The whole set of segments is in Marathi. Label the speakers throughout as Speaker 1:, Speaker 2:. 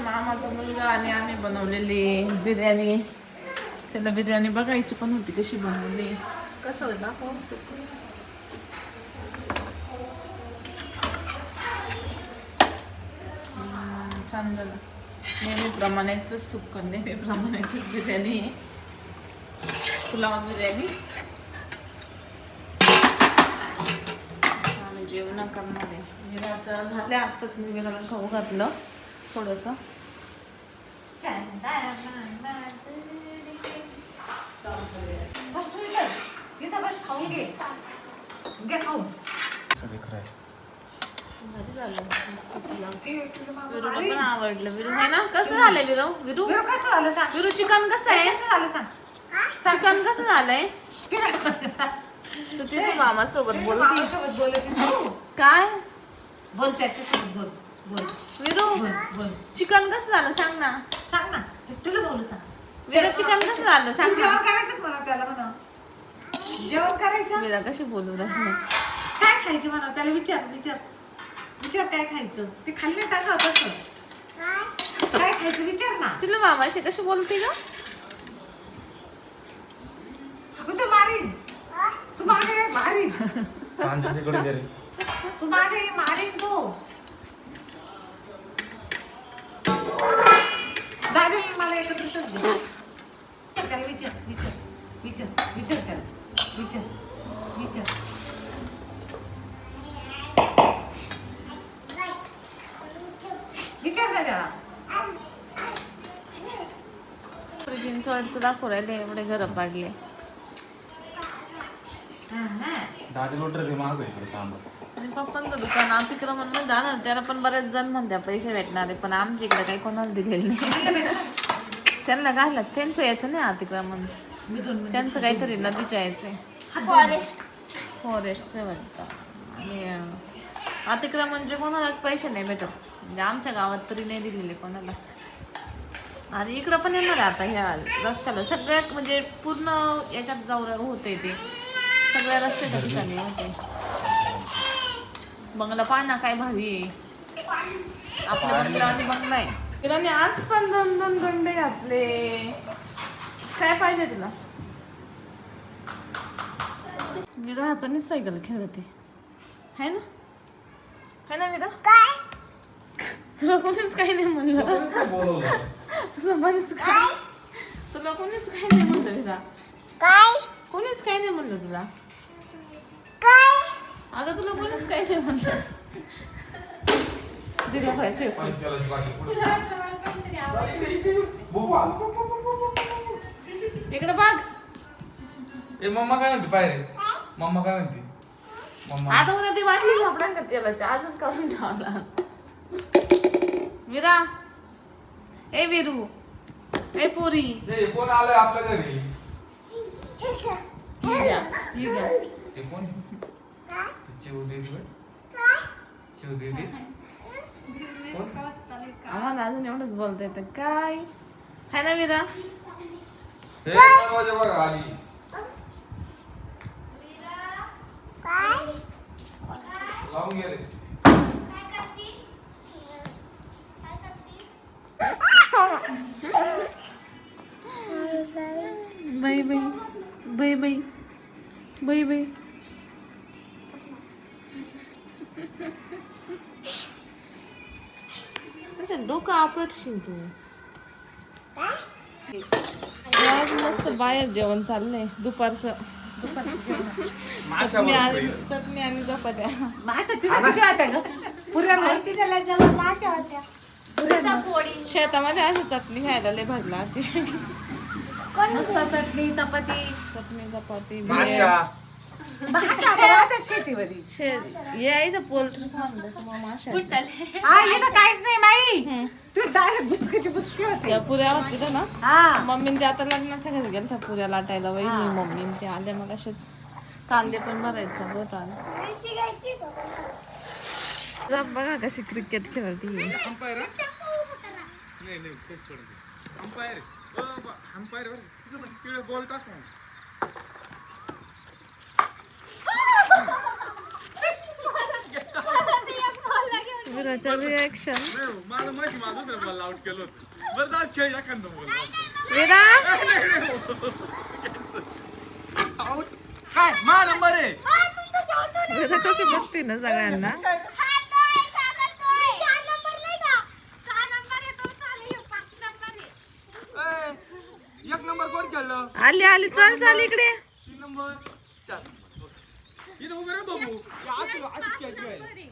Speaker 1: मामाचा मुलगा आणि आम्ही बनवलेली बिर्याणी. त्याला बिर्याणी बघायची पण होती कशी बनवली. कसं होतं दाखव छान झालं. नेहमीप्रमाणेच सुक्क नेहमीप्रमाणेच बिर्याणी. पुलाव बिर्याणी. आम्ही जेवण करणार. आहे विराचं झाल्या आत्ताच मी विराला खाऊ घातलं. थोडंसं.
Speaker 2: सगळे खरं
Speaker 1: झालं. पण आवडलं. विरू आहे ना? कसं झालंय विरू? विरू?
Speaker 3: कसं झालं सांग.
Speaker 1: विरू चिकन कसं आहे?
Speaker 3: कसं झालं सांग.
Speaker 1: चिकन कसं झालंय? तू तिथे मामा सोबत बोलती.
Speaker 3: मामासोबत बोलत.
Speaker 1: काय?
Speaker 3: बोल त्याच्यासोबत बोल. बोल.
Speaker 1: विरू
Speaker 3: बोल बोल.
Speaker 1: चिकन कसं झालं सांग ना.
Speaker 3: सांग ना. तुला बोलू सांग.
Speaker 1: विरू चिकन कसं झालं? सांग
Speaker 3: जेवण करायचं म्हणा त्याला म्हणा जेवण करायचं?
Speaker 1: विरा कशी बोलू राहिली?
Speaker 3: काय खायचं म्हणा त्याला विचार विचार. विचार काय खायचं? ते खाल्ले टाका तसं? काय खायचं विचार ना.
Speaker 1: तुला मामाशी कशी बोलते
Speaker 3: अगं तू मारीन. तू मागे मारीन. तू मागे मारीन तू. मला एकत्र चल दे. त्याला विचार विचार विचार विचार त्याला विचार विचार. विचार ना त्याला
Speaker 1: चिंचवडचं दाखवू राहिले एवढे घर पाडले पप्पांचं दुकान अतिक्रमण जाणार त्याला पण बरेच जण म्हणत्या पैसे भेटणारे पण आमच्या इकडे काही कोणाला दिलेले नाही. त्यांना घालत त्यांचं यायचं नाही अतिक्रमण. त्यांचं काहीतरी नदीच्या यायचंय
Speaker 4: फॉरेस्ट.
Speaker 1: फॉरेस्टचं वाटतं आणि अं, अतिक्रमणचे कोणालाच पैसे नाही भेटत. म्हणजे आमच्या गावात तरी नाही दिलेले कोणाला. आणि इकडं पण येणार आता ह्या रस्त्याला. सगळ्यात म्हणजे पूर्ण याच्यात जाऊ होते ते. सगळ्या रस्त्याच्या ठिकाणी होते बंगला पाहा ना काय आहे. आपल्या बंगला आणि बंगला आहे. तिला आज पण दोन दोन गंडे घातले. काय पाहिजे तुला? विरा हातानेच सायकल खेळते. है ना? है ना विरा
Speaker 4: काय?
Speaker 1: तुला कोणीच काही नाही म्हणलं. तुझं म्हणच काय? तुला कोणीच काही नाही म्हणलं विरा
Speaker 4: काय?
Speaker 1: कोणीच काही नाही म्हणलं तुला.
Speaker 4: काय?
Speaker 1: अगं तुला कोणीच काही नाही म्हणलं. दिला
Speaker 2: चाल इकडे. बघू. ए मम्मा काय म्हणते? पायरे मम्मा काय म्हणते? मम्मा.
Speaker 1: आता उद्या ती वाटली सापडा का तेलाची आजच काढून ठेवला. विरा ए विरू. ए पुरी.
Speaker 2: ए कोण आलंय आपल्या घरी?
Speaker 1: ही घ्या ही घ्या
Speaker 2: ते कोण चिव दीदी कोण
Speaker 1: आम्हाला अजून एवढंच बोलता येतं काय? है ना विरा
Speaker 2: हे दरवाजा बघा आली.
Speaker 4: काय
Speaker 2: लावून गेले
Speaker 1: बाई बाई. बाई बाई. बाई बाई. आपटशील तू आज मस्त बाहेर जेवण चाललंय दुपारचं. चटणी आणि चटणी आणि चपात्या
Speaker 3: माशा तिला किती वाटतं ग? पुऱ्या माहिती
Speaker 4: त्याला जेव्हा मासे होत्या.
Speaker 1: शेतामध्ये अशी चटणी खायला लय लागते.
Speaker 3: मस्त चटणी चपाती.
Speaker 1: चटणी चपाती
Speaker 2: माशा.
Speaker 3: भाषा राहतात शेतीमध्ये
Speaker 1: शे आहे पोल्ट्री फार्म माशा आहेत.
Speaker 3: हा इथं काहीच नाही माई तू डायरेक्ट बुचकीची बुचकी होते.
Speaker 1: त्या पुऱ्या होत्या ना
Speaker 3: हा.
Speaker 1: मम्मीन ते आता लग्नाच्या घरी गेल्या पुऱ्या लाटायला वहिनी मम्मीन ते आले मग असेच कांदे पण भरायचं होत आज. बघा कशी क्रिकेट खेळती ही.
Speaker 2: अंपायर नाही नाही तेच पडते. अंपायर बॉल टाक
Speaker 1: विराचं रिॲक्शन
Speaker 2: मला माझं बॉल आउट केलं होतं. बरं जा खेळ एखादं बॉल
Speaker 1: विरा
Speaker 2: आउट काय मा नंबर आहे.
Speaker 1: विरा कशी बघते ना सगळ्यांना?
Speaker 2: एक नंबर कोण खेळलं?
Speaker 1: आली आली चल चल इकडे.
Speaker 2: तीन नंबर चार नंबर. इथं उभे रे बाबू आज आज आहे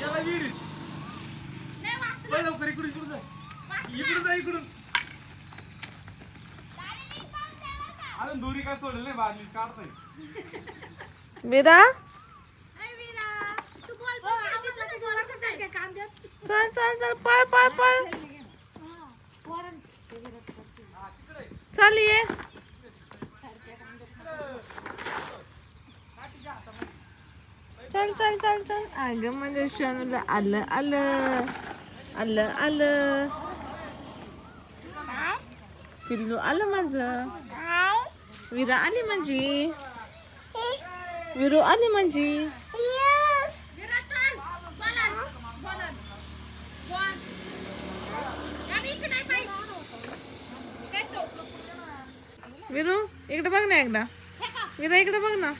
Speaker 2: याला विहिरीत पळ लवकर इकडून इकडून जा इकडून जा इकडून अजून दोरी काय सोडलं नाही बादली काढताय.
Speaker 1: विरा? चल चल चल पळ पळ पळ. चल ये. चल चल चल चल. अगं म्हणजे शनूला आलं आलं. आलं आलं. पिल्लू आलं माझं. विरा आली म्हणजे विरू आली म्हणजे विरू इकडे बघ ना एकदा. विरा इकडे बघ ना.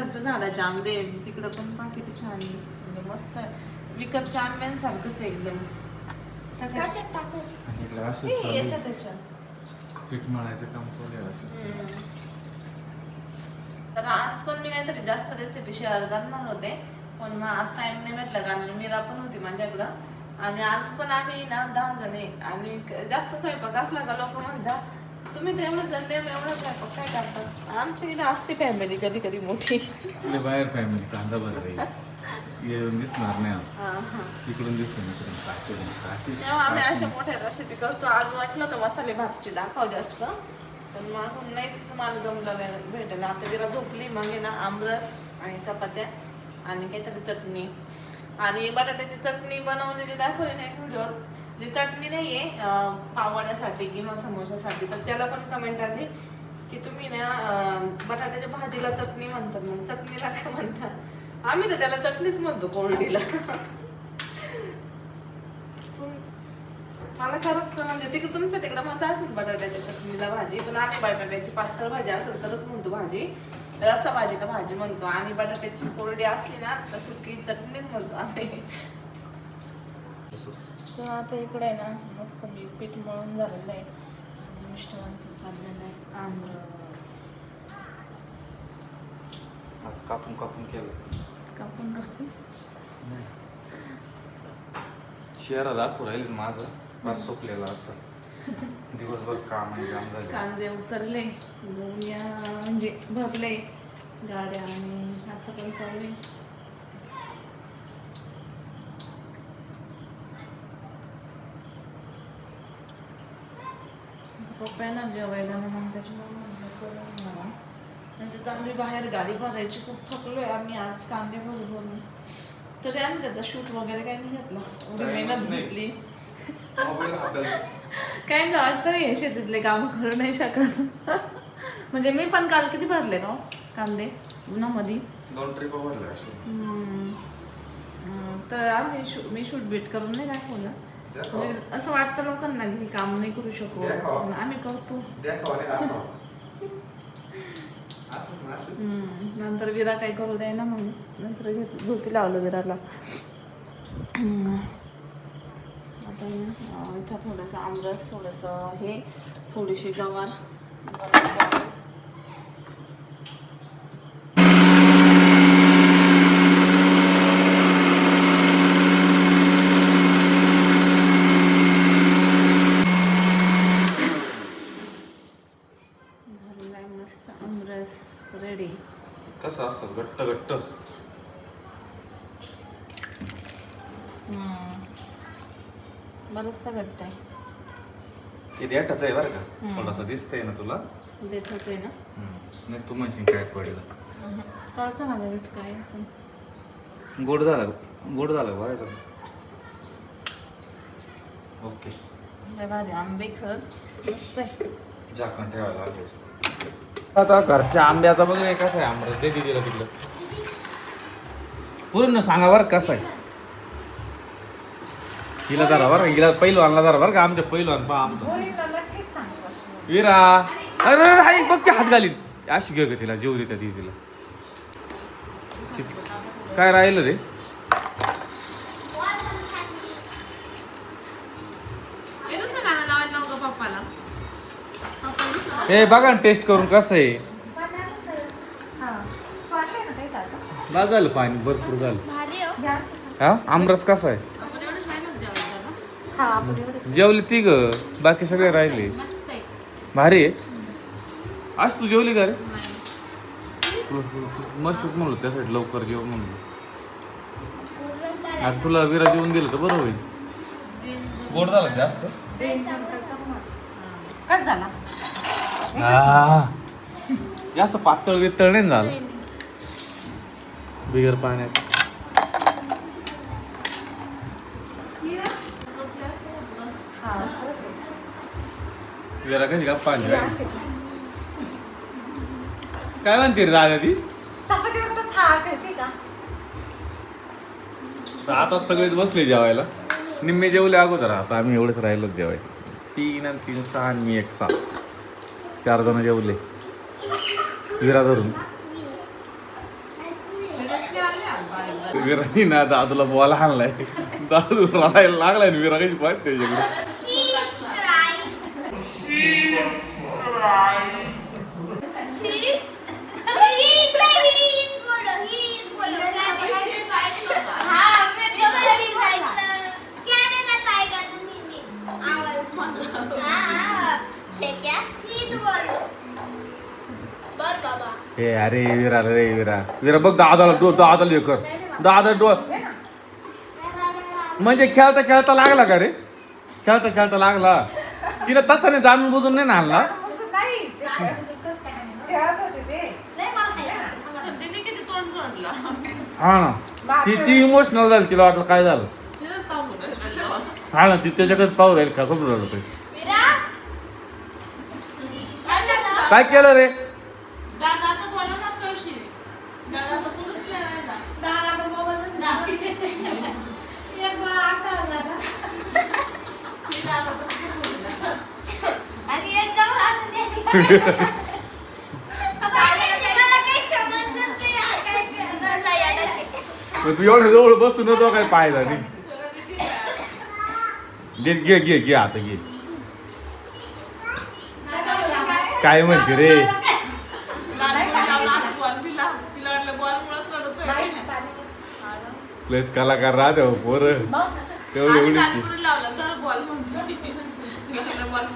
Speaker 1: घरच्या झाडाचे आंबे तिकडं पण पहा किती छान आहे. म्हणजे मस्त आहे. विकतच्या आंब्यांसारखंच आहे एकदम. हे, याच्यात त्याच्यात
Speaker 2: पीठ मळायचं काम चालू
Speaker 1: तर आज पण मी काहीतरी जास्त रेसिपी शेअर करणार होते. पण मग आज टाइम नाही भेटला कारण मीरा पण होती माझ्याकडं. आणि आज पण आम्ही ना दहा जण आहे. आणि क- जास्त स्वयंपाक असला का लोक म्हणतात तुम्ही तर एवढं जण एवढं स्वयंपाक काय करतात? आमच्या इथे असते फॅमिली कधी कधी मोठी.
Speaker 2: आपल्या बाहेर फॅमिली कांदा बरं येऊन दिसणार नाही. इकडून दिसतं इकडून काची काची
Speaker 1: आम्ही अशा मोठ्या रेसिपी करतो. आज वाटलं तर मसाले भातची दाखव जास्त. पण मागून नाहीच मला जमलं भेटेल. आता तिला झोपली मग आहे ना आमरस आणि चपात्या आणि काहीतरी चटणी. आणि बटाट्याची चटणी बनवलेली दाखवली नाही व्हिडिओत? जी चटणी नाही आहे पावण्यासाठी किंवा समोशासाठी. तर त्याला पण कमेंट आली की तुम्ही ना बटाट्याच्या भाजीला चटणी म्हणतात मग चटणीला काय म्हणतात? आम्ही तर त्याला चटणीच म्हणतो कोरडीला. मला खरंच म्हणजे तिकडे तुमच्या तिकडे म्हणता असेल बटाट्याच्या चटणीला भाजी पण आम्ही बटाट्याची पातळ भाजी असेल तरच म्हणतो भाजी. रस्सा भाजीला भाजी म्हणतो. आणि बटाट्याची कोरडी असली ना तर सुकी चटणीच म्हणतो आम्ही. तर आता इकडे आहे ना मस्त मी पीठ मळून झालेलं आहे. आणि मिस्टरांचं चाललेलं आहे. आमरस.
Speaker 2: आज कापून कापून केलं.
Speaker 1: कापून कापून?
Speaker 2: चेहरा दाखवू राहील माझं. फार सुकलेला असं. दिवसभर काम आणि काम झाले.
Speaker 1: कांदे गोण्या म्हणजे भरले. गाड्या आणि आता पण चालले पप्पा येणार जेवायला ना मग त्याच्यामुळे म्हणलं करून मला म्हणजे चांगली बाहेर गाडी भरायची खूप थकलोय. आम्ही आज कांदे भरू भरून तरी आम्ही त्याचा शूट वगैरे काही नाही घेतला. एवढी मेहनत
Speaker 2: नाही.
Speaker 1: घेतली. काय नाही वाटतं हे शेतीतले काम करू नाही शकत. म्हणजे मी पण काल किती भरले ना कांदे? उन्हामध्ये.
Speaker 2: दोन ट्रिप.
Speaker 1: अं, तर आम्ही शू मी शूट बीट करून नाही दाखवलं. म्हणजे असं वाटतं लोकांना की हे काम नाही करू शकू. पण आम्ही करतो. हम्म. नंतर विरा काही करू द्याय ना मग नंतर घेत झोपी लावलं विराला. हम्म. आता हे, अं, इथं थोडंसं आमरस थोडंसं हे थोडीशी गवार झालेला आहे मस्त आमरस रेडी
Speaker 2: कसं असं घट्ट घट्ट
Speaker 1: बरंचसा घट्ट आहे.
Speaker 2: किती एकटाच आहे बरं का? थोडासा दिसतंय ना तुला?
Speaker 1: देतच आहे ना?
Speaker 2: नाही तू म्हणशील काय पडलं.
Speaker 1: कळतं ना लगेच काय असं
Speaker 2: गोड झालं गोड झालं बघायचं ओके.
Speaker 1: लय भारी. आंबे खरंच मस्त आहे.
Speaker 2: झाकण ठेवायला लागेल. आता घरच्या आंब्याचा बघ कसं आहे आंबा? दे दिदीला तिकडं. पूर्ण सांगा बरं कसं आहे. हिला जरा बरं हिला पहिलवानला जरा बरं का आमच्या पहिलवान पहा आमचं. विरा. अरे हाय बघ ते हात घालीन. अशी घे ग तिला जेव देत्या तिला काय राहिलं रे? हे बघा ना टेस्ट करून कसं आहे.
Speaker 3: हा
Speaker 2: बा झालं पाणी भरपूर झालं.
Speaker 4: भारी हो?
Speaker 2: आमरस कसा आहे?
Speaker 3: हा
Speaker 2: जेवले ती ग. बाकी सगळे राहिले.
Speaker 1: मस्त आहे
Speaker 2: भारी आहे? आज तू जेवली का रे?
Speaker 1: नाही
Speaker 2: मस्त म्हणलो त्यासाठी लवकर जेव म्हणलो आता तुला विरा जेवून दिलं तर बरं होईल. गोड झालं जास्त?
Speaker 3: कस झाला.
Speaker 2: जास्त पातळ वितळ नाही झालं? बिगर पाण्यात. जरा कशी का पाणी काय म्हणते रे राजा ती?
Speaker 3: चपातीवर तो का
Speaker 2: आता सगळेच बसले जेवायला. निम्मे जेवले अगोदर आता आम्ही एवढंच राहिलो जेवायचं. तीन आणि तीन सहा आणि मी एक सहा. चार जण जेवले. विरा धरून. विरानी ना दादूला बोला आणलाय. दादू रडायला लागलाय ना विरा कशी पाहत त्याच्याकडे. हे अरे विरा रे विरा. विरा बघ दादाला डो दादाला हे कर. दादा डो म्हणजे खेळता खेळता लागला का रे? खेळता खेळता लागला. तिला तसाने जाणून बुजून नाही ना हा ना. ती ती इमोशनल झाली तिला वाटलं काय झालं. हा ना ती त्याच्याकडेच पाहू राहील का? खूप झालं ते? काय केलं रे?
Speaker 4: हा
Speaker 2: तू एवढ्या जवळ बसून नव्हतो काय पाहिला नाही. घे घे घे घे आता घे. काय म्हणते रे. प्लेस कलाकार राहते हो पोरं. तेवढी
Speaker 1: आधी
Speaker 2: एवढीची